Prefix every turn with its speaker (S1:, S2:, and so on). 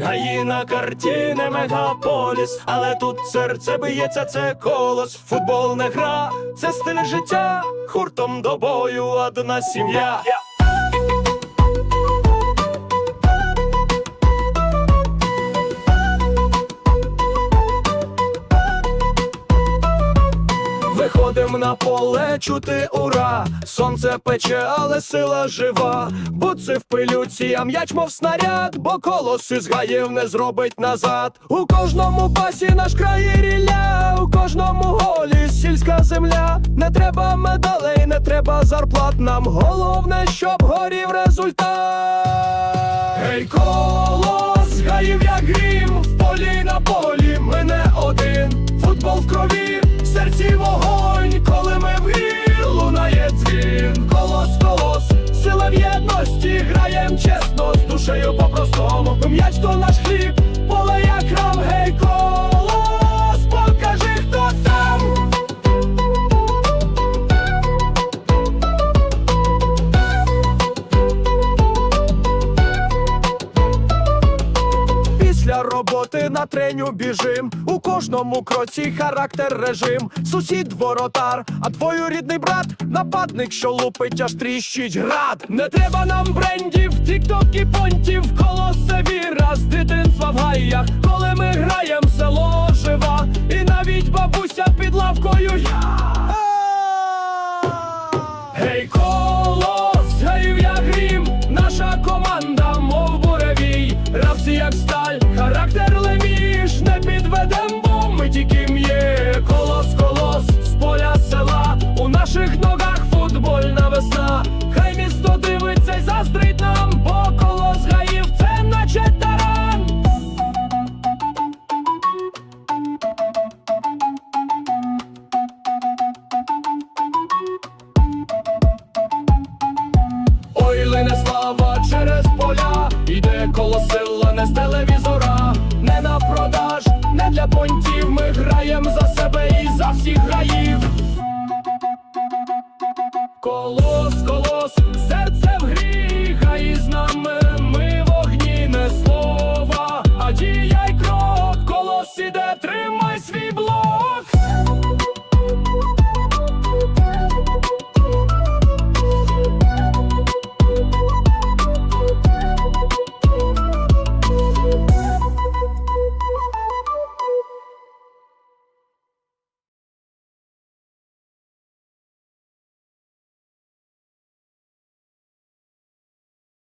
S1: Гаї на картини мегаполіс, але тут серце б'ється, це колос. Футбол не гра, це стиль життя, хуртом до бою, одна сім'я. Виходим на поле чути ура, сонце пече, але сила жива. Буци в пилюці, а м'яч, мов снаряд, бо колос із гаїв не зробить назад. У кожному пасі наш край рілля, у кожному голі сільська земля. Не треба медалей, не треба зарплат. Нам головне, щоб горів результат. Гей, колос, гаїв як грім, по-простому. М'яч то наш Роботи на треню біжим. У кожному кроці характер режим. Сусід воротар, а двоюрідний брат нападник, що лупить, аж тріщить град. Не треба нам брендів, тікток і понтів, колосе віра з дитинства в гаях. Коли ми граєм, село жива, і навіть бабуся під лавкою. я. Гей, колос, гаїв як грім, наша команда, мов буревій, гравці як сталь, не з телевізора, не на продаж, не для понтів. Ми граєм за себе і за всіх граїв. Колос, колос, серце